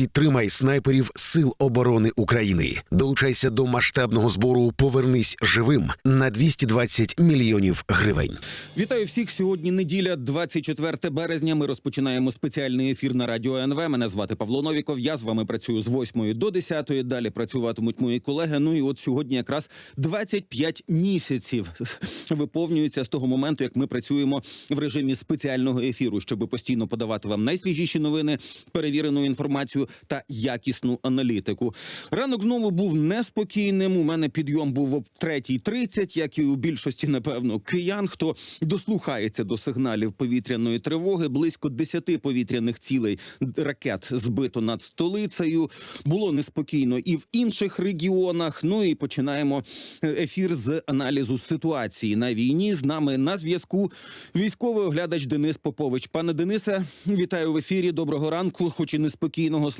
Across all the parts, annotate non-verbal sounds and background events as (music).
Підтримай снайперів Сил оборони України. Долучайся до масштабного збору Повернись живим на 220 мільйонів гривень. Вітаю всіх. Сьогодні неділя, 24 березня. Ми розпочинаємо спеціальний ефір на радіо НВ. Мене звати Павло Новіков. Я з вами працюю з 8 до 10. Далі працюватимуть мої колеги. Ну і от сьогодні якраз 25 місяців (laughs) виповнюється з того моменту, як ми працюємо в режимі спеціального ефіру, щоб постійно подавати вам найсвіжіші новини, перевірену інформацію та якісну аналітику. Ранок знову був неспокійним. У мене підйом був об 3.30, як і у більшості, напевно, киян, хто дослухається до сигналів повітряної тривоги. Близько 10 повітряних цілей ракет збито над столицею. Було неспокійно і в інших регіонах. Ну і починаємо ефір з аналізу ситуації на війні. З нами на зв'язку військовий оглядач Денис Попович. Пане Денисе, вітаю в ефірі. Доброго ранку, хоч і неспокійного. Слава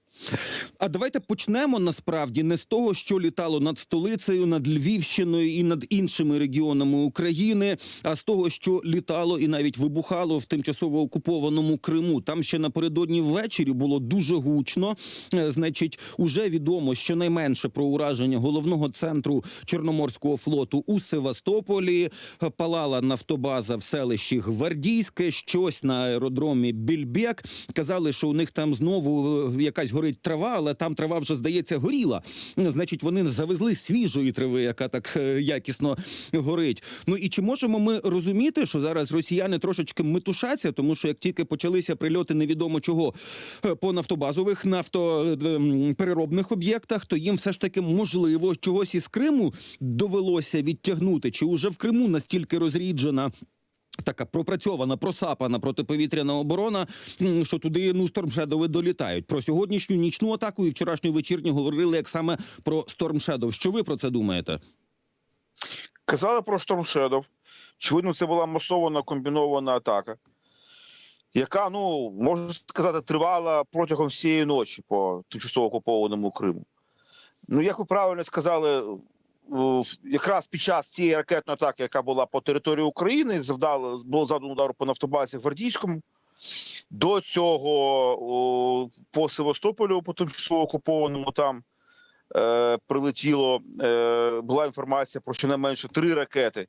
А давайте почнемо насправді не з того, що літало над столицею, над Львівщиною і над іншими регіонами України, а з того, що літало і навіть вибухало в тимчасово окупованому Криму. Там ще напередодні ввечері було дуже гучно. Е, Значить, уже відомо щонайменше про ураження головного центру Чорноморського флоту у Севастополі. Е, Палала нафтобаза в селищі Гвардійське, щось на аеродромі Більбек. Казали, що у них там знову е, якась горить трава, але там трава вже здається горіла. Е, Значить, вони завезли свіжої трави, яка так е, якісно горить. Ну і чи можемо ми розуміти, що зараз росіяни трошечки метушаться, тому що як тільки почалися прильоти невідомо чого е, по нафтобазових нафтопереробних об'єктах, то їм все ж таки можливо чогось із Криму довелося відтягнути, чи уже в Криму настільки розріджена. Така пропрацьована, просапана протиповітряна оборона, що туди ну стормшедови долітають. Про сьогоднішню нічну атаку і вчорашню вечірню говорили як саме про стормшедов. Що ви про це думаєте? Казали про Shadow. Очевидно, це була масована комбінована атака, яка, ну, можна сказати, тривала протягом всієї ночі по тимчасово окупованому Криму. Ну, як ви правильно сказали, якраз під час цієї ракетної атаки, яка була по території України, завдало було завдано удару по нафтобазі Гвардійському. До цього по Севастополю, по тимчасово окупованому там е, прилетіло. Е, була інформація про щонайменше три ракети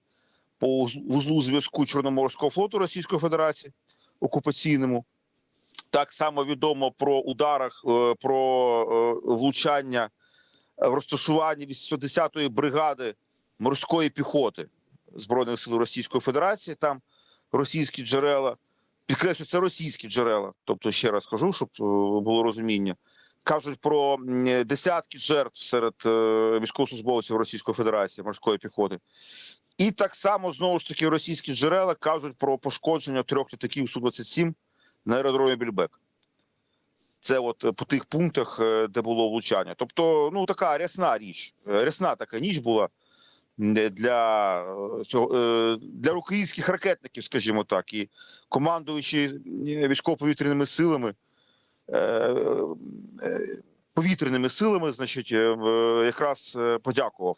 по уз- вузлу зв'язку Чорноморського флоту Російської Федерації окупаційному. Так само відомо про ударах, е, про е, влучання в розташуванні 80-ї бригади морської піхоти Збройних сил Російської Федерації. Там російські джерела. Підкреслю, це російські джерела. Тобто, ще раз кажу, щоб е, було розуміння. Кажуть про десятки жертв серед е, військовослужбовців Російської Федерації морської піхоти. І так само знову ж таки російські джерела кажуть про пошкодження трьох літаків Су-27 на аеродромі Більбек. Це от е, по тих пунктах, е, де було влучання. Тобто, ну така рясна річ, е, рясна така ніч була для цього для українських ракетників, скажімо так, і командуючи військово-повітряними силами. Повітряними силами, значить, якраз подякував.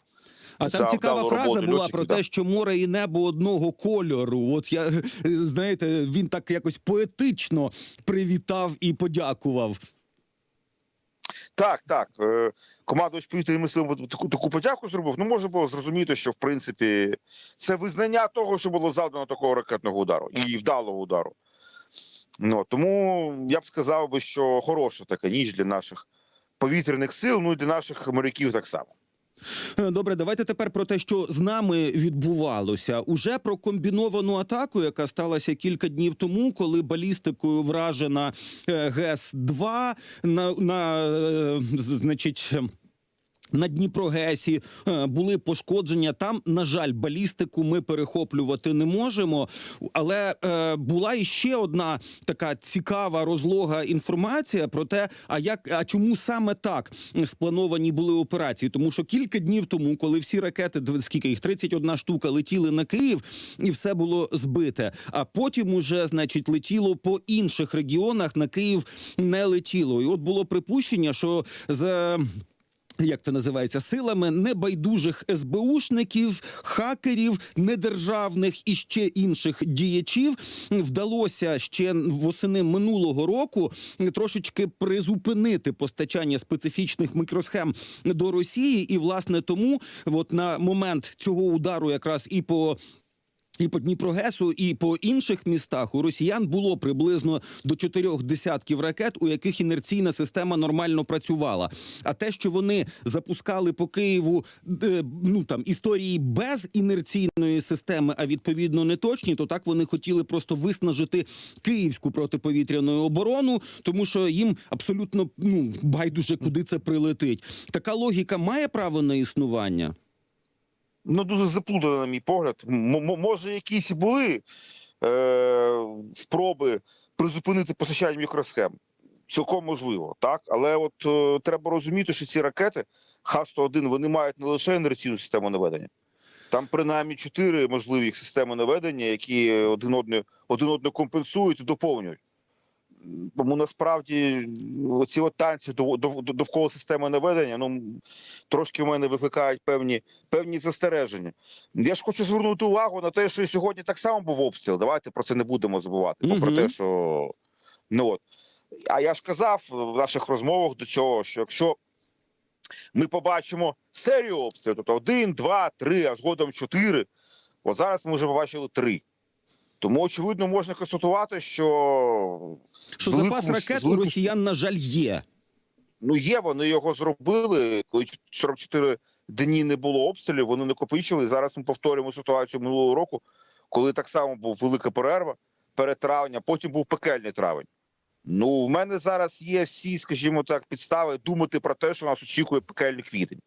А там цікава фраза була про да. те, що море і небо одного кольору. От я (laughs) знаєте, він так якось поетично привітав і подякував. Так, так. е, Командувач повітряними силами таку, таку подяку зробив. Ну, можна було зрозуміти, що в принципі це визнання того, що було завдано такого ракетного удару і вдалого удару. Ну, тому я б сказав би, що хороша така ніч для наших повітряних сил, ну і для наших моряків так само. Е, Добре, давайте тепер про те, що з нами відбувалося. Уже про комбіновану атаку, яка сталася кілька днів тому, коли балістикою вражена е, ГЕС-2 на, на е, значить. На Дніпрогесі е, були пошкодження. Там, на жаль, балістику ми перехоплювати не можемо. Але е, була іще одна така цікава розлога інформація про те, а як а чому саме так сплановані були операції? Тому що кілька днів тому, коли всі ракети, скільки їх 31 штука, летіли на Київ, і все було збите. А потім уже, значить, летіло по інших регіонах. На Київ не летіло. І от було припущення, що з як це називається, силами небайдужих СБУшників, хакерів, недержавних і ще інших діячів. Вдалося ще восени минулого року трошечки призупинити постачання специфічних мікросхем до Росії, і власне тому, от на момент цього удару, якраз і по і по Дніпрогесу, і по інших містах у росіян було приблизно до чотирьох десятків ракет, у яких інерційна система нормально працювала. А те, що вони запускали по Києву е, ну там історії без інерційної системи, а відповідно не точні, то так вони хотіли просто виснажити київську протиповітряну оборону, тому що їм абсолютно ну байдуже куди це прилетить. Така логіка має право на існування. Ну, дуже заплутано, на мій погляд. Може, якісь були е- спроби призупинити постачання мікросхем. Цілком можливо, так. Але от е- треба розуміти, що ці ракети Х-101 вони мають не лише інерційну систему наведення. Там принаймні чотири можливі системи наведення, які один одне, один одне компенсують і доповнюють. Тому насправді ці от танці дов- дов- довкола системи наведення ну трошки в мене викликають певні певні застереження. Я ж хочу звернути увагу на те, що і сьогодні так само був обстріл. Давайте про це не будемо забувати. Попри Мгм. те, що ну от. А я ж казав в наших розмовах до цього, що якщо ми побачимо серію обстрілів, тобто один, два, три, а згодом чотири, от зараз ми вже побачили три. Тому очевидно можна констатувати, що Що з запас ракет з у росіян, на жаль, є. Ну, є, вони його зробили. Коли 44 дні не було обстрілів, вони накопичили. Зараз ми повторюємо ситуацію минулого року, коли так само був велика перерва перед травня, потім був пекельний травень. Ну, в мене зараз є всі, скажімо так, підстави думати про те, що нас очікує пекельний квітень.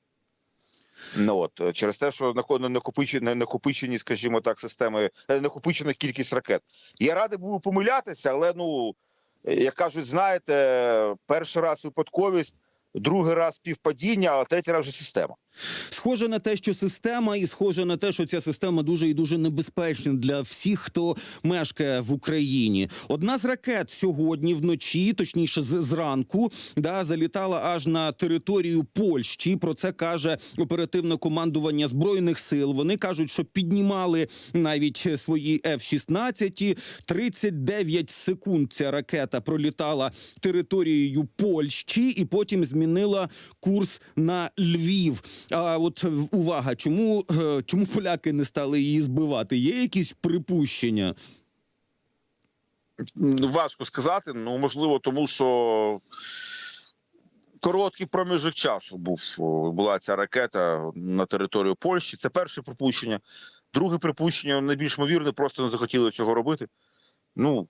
Ну от е, через те, що накопичені, накопичені, скажімо так, системи, е, накопичена кількість ракет. Я радий був помилятися, але ну е, як кажуть, знаєте, перший раз випадковість, другий раз співпадіння, а третій раз вже система. Схоже на те, що система, і схоже на те, що ця система дуже і дуже небезпечна для всіх, хто мешкає в Україні. Одна з ракет сьогодні вночі, точніше, зранку, да, залітала аж на територію Польщі. Про це каже оперативне командування збройних сил. Вони кажуть, що піднімали навіть свої F-16. 39 секунд ця ракета пролітала територією Польщі і потім змінила курс на Львів. А от е, увага, чому, е, чому поляки не стали її збивати? Є якісь припущення? Важко сказати. Ну можливо, тому що короткий проміжок часу був була ця ракета на територію Польщі. Це перше припущення. Друге припущення найбільш ймовірне, просто не захотіли цього робити. Ну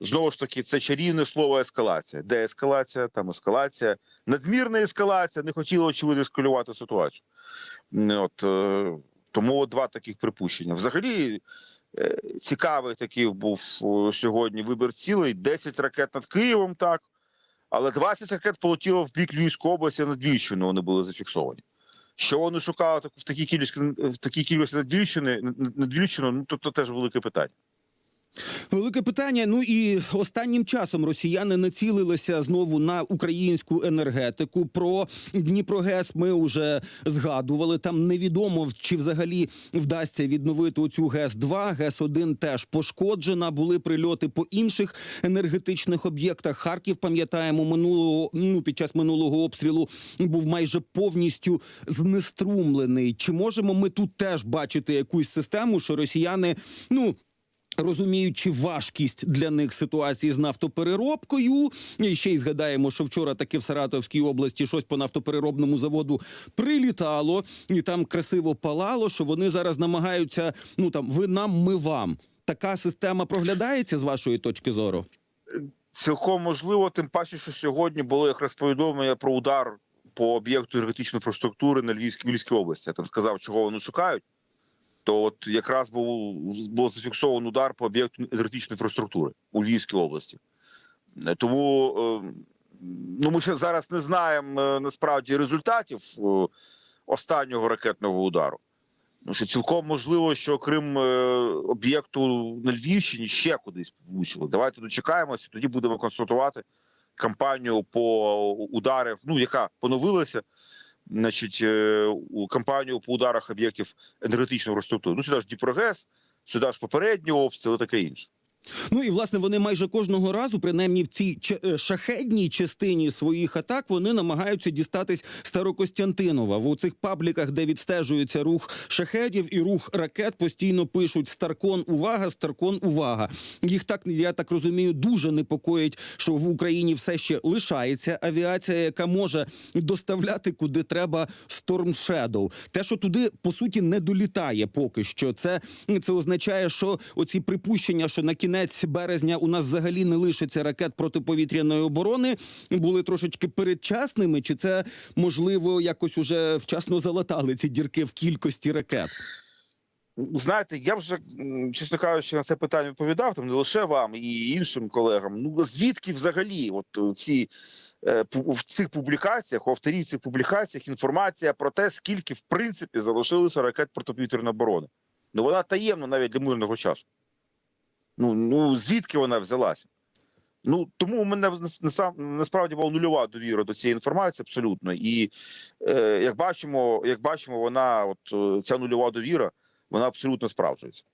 знову ж таки, це чарівне слово ескалація. Де ескалація? Там ескалація, надмірна ескалація. Не хотіли очевидно ескалювати ситуацію. От е, тому два таких припущення. Взагалі. Е, Цікавий такий був сьогодні вибір цілий. 10 ракет над Києвом, так. Але 20 ракет полетіло в бік Львівської області над Львівщиною, вони були зафіксовані. Що вони шукали в такій кількості в такій кількості над Львівщини, над ну то, то теж велике питання. Велике питання. Ну і останнім часом росіяни націлилися знову на українську енергетику. Про Дніпрогес ми вже згадували. Там невідомо чи взагалі вдасться відновити оцю ГЕС 2 ГЕС 1 теж пошкоджена. Були прильоти по інших енергетичних об'єктах. Харків пам'ятаємо минулого ну під час минулого обстрілу був майже повністю знеструмлений. Чи можемо ми тут теж бачити якусь систему, що росіяни ну розуміючи важкість для них ситуації з нафтопереробкою. І ще й згадаємо, що вчора таки в Саратовській області щось по нафтопереробному заводу прилітало, і там красиво палало, що вони зараз намагаються. Ну там ви нам, ми вам. Така система проглядається з вашої точки зору. Цілком можливо, тим паче, що сьогодні було якраз повідомлення про удар по об'єкту енергетичної інфраструктури на Львівській Львівській області. Я там сказав, чого вони шукають. То от якраз був був зафіксований удар по об'єкту енергетичної інфраструктури у Львівській області. Е, Тому е, ну, ми ще зараз не знаємо е, насправді результатів останнього ракетного удару. Ну, що цілком можливо, що окрім е, об'єкту на Львівщині ще кудись влучили. Давайте дочекаємося, тоді будемо констатувати кампанію по ударів, ну яка поновилася. Значить, е, кампанію по ударах об'єктів енергетичного інфраструктури. Ну, сюди ж Дніпрогес, сюди ж попередні обстріли, таке інше. Ну і власне вони майже кожного разу, принаймні в цій е, шахедній частині своїх атак, вони намагаються дістатись Старокостянтинова. В цих пабліках, де відстежується рух шахедів і рух ракет, постійно пишуть Старкон, увага, Старкон, увага. Їх так я так розумію, дуже непокоїть, що в Україні все ще лишається авіація, яка може доставляти куди треба Storm Shadow. Те, що туди по суті не долітає поки що. Це, це означає, що оці припущення, що на кінець березня у нас взагалі не лишиться ракет протиповітряної оборони, були трошечки передчасними, чи це можливо якось уже вчасно залатали ці дірки в кількості ракет? Знаєте, я вже чесно кажучи, на це питання відповідав там не лише вам і іншим колегам. Ну звідки взагалі, от ці е, в цих публікаціях, у авторів цих публікаціях інформація про те, скільки в принципі залишилося ракет протиповітряної оборони. Ну вона таємна навіть для мирного часу. Ну ну звідки вона взялася? Ну тому у мене нас- насправді була нульова довіра до цієї інформації абсолютно. І е, як бачимо, як бачимо, вона, от е, ця нульова довіра, вона абсолютно справджується.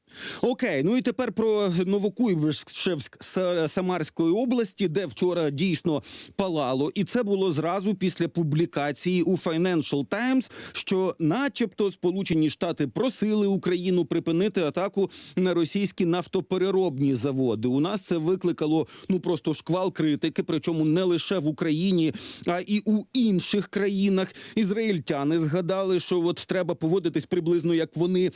Окей, ну і тепер про Новокуйбишевськ Самарської області, де вчора дійсно палало, і це було зразу після публікації у Financial Times, що, начебто, Сполучені Штати просили Україну припинити атаку на російські нафтопереробні заводи. У нас це викликало ну просто шквал критики, причому не лише в Україні, а і у інших країнах. Ізраїльтяни згадали, що от треба поводитись приблизно як вони.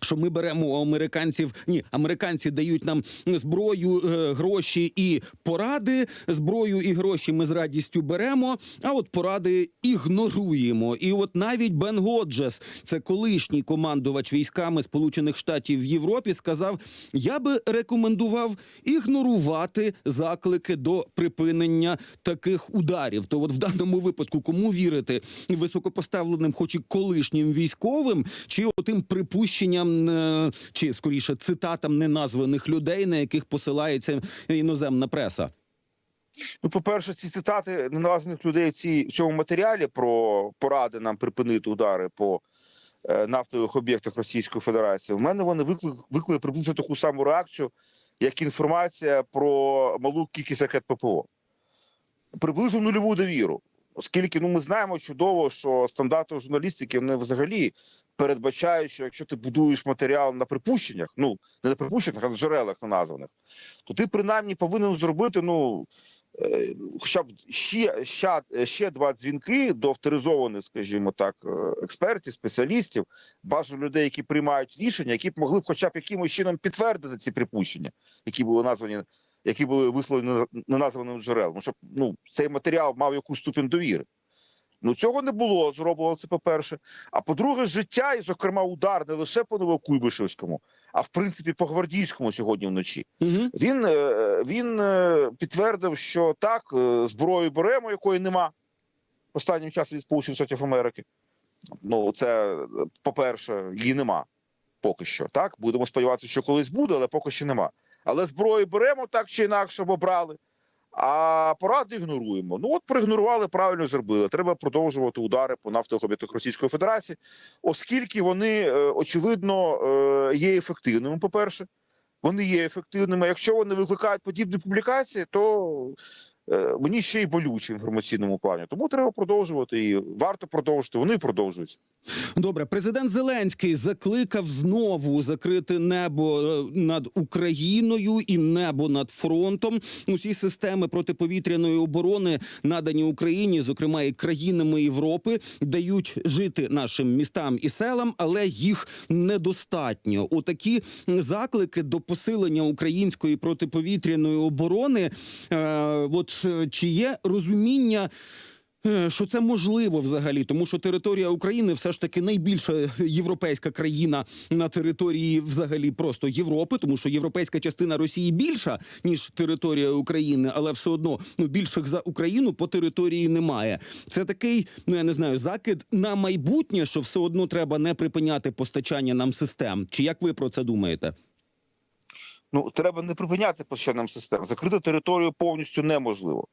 Що ми беремо у американців? Ні, американці дають нам зброю, е, гроші і поради. Зброю і гроші ми з радістю беремо. А от поради ігноруємо. І от навіть Бен Годжес, це колишній командувач військами Сполучених Штатів в Європі, сказав: я би рекомендував ігнорувати заклики до припинення таких ударів. То, от в даному випадку, кому вірити високопоставленим, хоч і колишнім військовим, чи отим припущенням, е, чи скоріше цитатам неназваних людей, на яких посилається іноземна преса. Ну, по-перше, ці цитати неназваних людей ці в цьому матеріалі про поради нам припинити удари по е, нафтових об'єктах Російської Федерації. В мене вони виклик, викликали приблизно таку саму реакцію, як інформація про малу кількість ракет ППО. Приблизно нульову довіру. Оскільки ну ми знаємо чудово, що стандарти журналістики вони взагалі передбачають, що якщо ти будуєш матеріал на припущеннях, ну не на припущеннях, а на джерелах названих, то ти принаймні повинен зробити ну е, хоча б ще, ще, ще два дзвінки до авторизованих, скажімо так, е, експертів, спеціалістів, бажано людей, які приймають рішення, які б могли б хоча б якимось чином підтвердити ці припущення, які були названі, які були висловлені неназваним джерелом, щоб ну цей матеріал мав якусь ступінь довіри. Ну цього не було зроблено. Це по перше. А по-друге, життя, і зокрема, удар не лише по Новокуйбишевському, а в принципі по гвардійському сьогодні вночі. Угу. Він, е, він е, підтвердив, що так, е, зброю беремо, якої нема останнім часом від Сполучених Штатів Америки. Ну, це, е, по-перше, її нема поки що. Так, будемо сподіватися, що колись буде, але поки що нема. Але зброю беремо так чи інакше, бо брали. А поради ігноруємо. Ну от проігнорували, правильно зробили. Треба продовжувати удари по нафтових об'єктах Російської Федерації, оскільки вони е, очевидно е, є ефективними. По перше, вони є ефективними. Якщо вони викликають подібні публікації, то мені ще й болюче в інформаційному плані. Тому треба продовжувати і варто продовжувати. Вони і продовжуються. Добре, президент Зеленський закликав знову закрити небо е, над Україною і небо над фронтом. Усі системи протиповітряної оборони надані Україні, зокрема і країнами Європи, дають жити нашим містам і селам, але їх недостатньо. Отакі заклики до посилення української протиповітряної оборони. Е, от е, чи є розуміння? Е, Що це можливо взагалі, тому що територія України все ж таки найбільша європейська країна на території взагалі просто Європи, тому що європейська частина Росії більша ніж територія України, але все одно ну більших за Україну по території немає. Це такий, ну я не знаю, закид на майбутнє, що все одно треба не припиняти постачання нам систем. Чи як ви про це думаєте? Ну треба не припиняти постачання систем. Закрити територію повністю неможливо.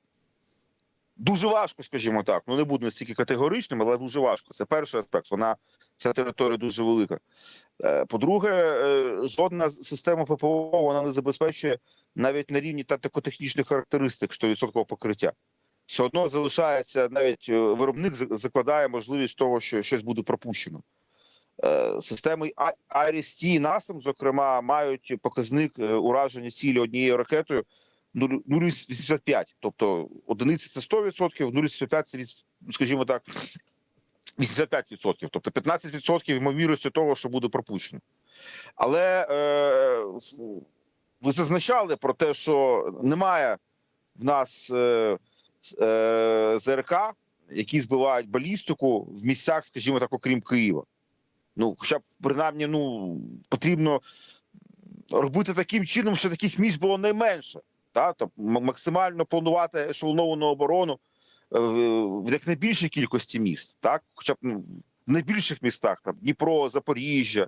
Дуже важко, скажімо так. Ну не буду настільки категоричним, але дуже важко. Це перший аспект. Вона ця територія дуже велика. Е, По-друге, е, жодна система ППО вона не забезпечує навіть на рівні тактико-технічних характеристик 100% покриття. Все одно залишається навіть е, виробник закладає можливість того, що щось буде пропущено. Е, Системи IRIS-T і NASAM, зокрема, мають показник е, ураження цілі однією ракетою 0,85. Тобто одиниці це 100%, 0,85 це, скажімо так, 85%. Тобто 15% ймовірності того, що буде пропущено. Але е, ви зазначали про те, що немає в нас е, е, ЗРК, які збивають балістику в місцях, скажімо так, окрім Києва. Ну, хоча б принаймні, ну потрібно робити таким чином, що таких місць було найменше. Та? Тобто максимально планувати ешелоновану оборону е, в як найбільшій кількості міст, так? Хоча б ну, в найбільших містах, там Дніпро, Запоріжжя,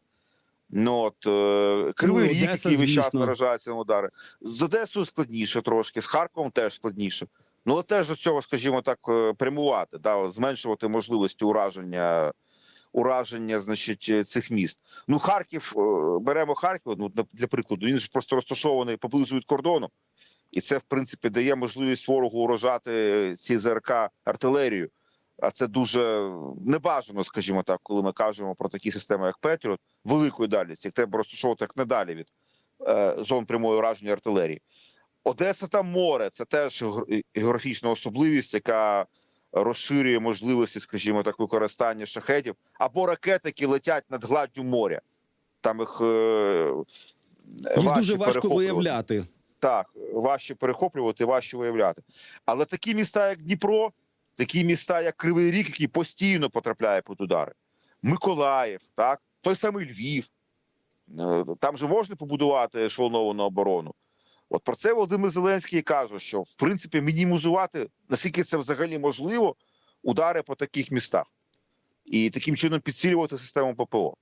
ну, от, е, Кривий Ну, Ріг, який весь час наражається на удари. З Одесою складніше трошки, з Харковом теж складніше. Ну, але теж до цього, скажімо так, е, прямувати, да, зменшувати можливості ураження, ураження значить, е, цих міст. Ну, Харків, е, беремо Харків, ну, для прикладу, він ж просто розташований поблизу від кордону. І це, в принципі, дає можливість ворогу уражати ці ЗРК артилерію. А це дуже небажано, скажімо так, коли ми кажемо про такі системи, як Петріот, великої дальності, їх треба розташовувати як недалі від е, зон прямої ураження артилерії. Одеса та море це теж геогр- географічна особливість, яка розширює можливості, скажімо так, використання шахетів або ракет, які летять над гладдю моря. Там їх, е, Їх дуже важко виявляти. Так, важче перехоплювати, важче виявляти. Але такі міста, як Дніпро, такі міста, як Кривий Ріг, які постійно потрапляє під удари, Миколаїв, так, той самий Львів. Е, Там же можна побудувати ешелоновану оборону. От про це Володимир Зеленський каже, що в принципі мінімізувати, наскільки це взагалі можливо, удари по таких містах. І таким чином підсилювати систему ППО.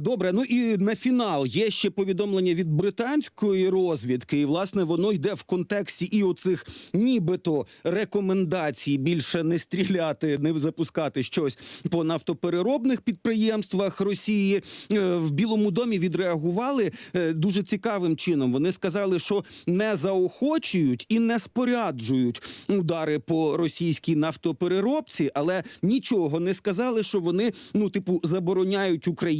Добре, ну і на фінал є ще повідомлення від британської розвідки, і власне воно йде в контексті і оцих нібито рекомендацій більше не стріляти, не запускати щось по нафтопереробних підприємствах Росії. Е, В Білому домі відреагували е, дуже цікавим чином. Вони сказали, що не заохочують і не споряджують удари по російській нафтопереробці, але нічого не сказали, що вони ну типу забороняють Україні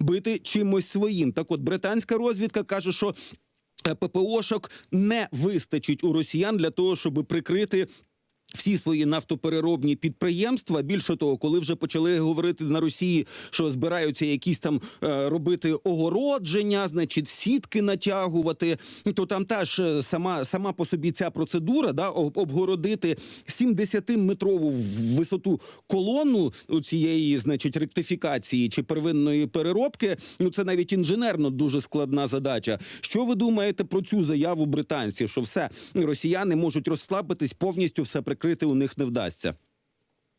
бити чимось своїм. Так, от британська розвідка каже, що е, ППОшок не вистачить у росіян для того, щоб прикрити. Всі свої нафтопереробні підприємства. Більше того, коли вже почали говорити на Росії, що збираються якісь там е, робити огородження, значить сітки натягувати, то там теж е, сама сама по собі ця процедура, да, обгородити 70-метрову висоту колону цієї, значить, ректифікації чи первинної переробки. Ну це навіть інженерно дуже складна задача. Що ви думаєте про цю заяву британців? Що все росіяни можуть розслабитись, повністю все прикрити у них не вдасться.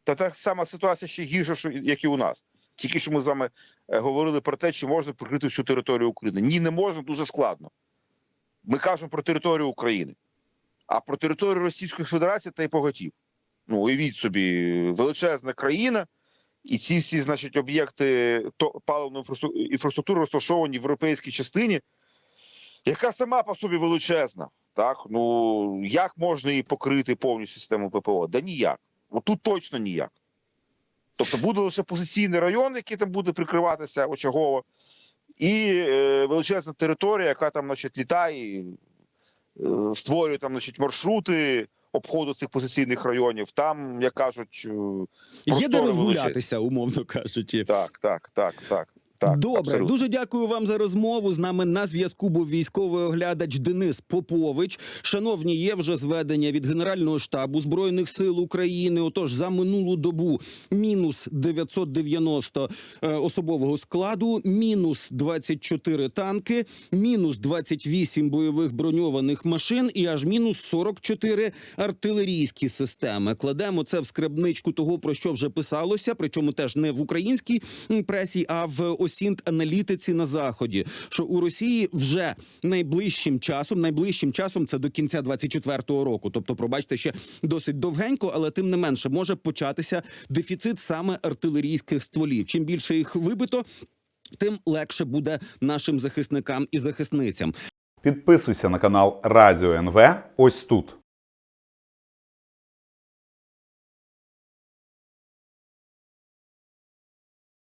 Та та сама ситуація ще гірша, як і у нас. Тільки що ми з вами е, говорили про те, чи можна прикрити всю територію України. Ні, не можна, дуже складно. Ми кажемо про територію України, а про територію Російської Федерації та й поготів. Ну, уявіть собі, величезна країна, і ці всі, значить, об'єкти паливної інфраструктури розташовані в європейській частині, яка сама по собі величезна. Так, ну як можна її покрити повністю систему ППО? Да ніяк. От тут точно ніяк. Тобто буде лише позиційний район, який там буде прикриватися очагово, і е, величезна територія, яка там значить, літає, е, створює там значить, маршрути обходу цих позиційних районів. Там, як кажуть, е, Є де розгулятися, умовно кажучи. так, так, так, так. Так Добре, абсолютно. дуже дякую вам за розмову. З нами на зв'язку був військовий оглядач Денис Попович. Шановні, є вже зведення від Генерального штабу збройних сил України. Отож, за минулу добу мінус 990 е, особового складу, мінус 24 танки, мінус 28 бойових броньованих машин і аж мінус 44 артилерійські системи. Кладемо це в скребничку того, про що вже писалося, причому теж не в українській пресі, а в осінт аналітиці на заході, що у Росії вже найближчим часом, найближчим часом це до кінця 24-го року. Тобто, пробачте, ще досить довгенько, але тим не менше може початися дефіцит саме артилерійських стволів. Чим більше їх вибито, тим легше буде нашим захисникам і захисницям. Підписуйся на канал Радіо НВ ось тут.